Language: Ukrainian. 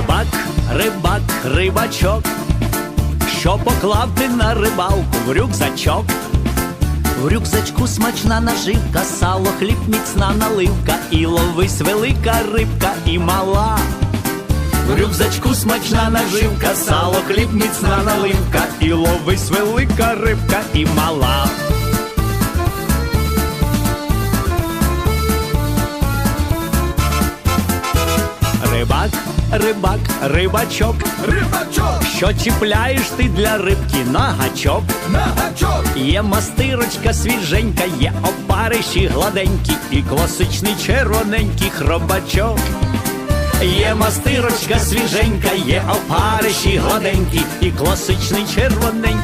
Рибак, рибак, рибачок, що поклав ти на рибалку в рюкзачок. В рюкзачку смачна наживка, сало, хліб, міцна наливка, і ловись велика рибка і мала. В рюкзачку смачна наживка, сало, хліб, міцна наливка, і ловись велика рибка і мала. Рибак, рибак, рибачок, Рибачок, що чіпляєш ти для рибки на гачок. на гачок, Є мастирочка свіженька, є опариші гладенькі і класичний червоненький хробачок. Є мастирочка свіженька, є опариші гладенькі і класичний червоненький.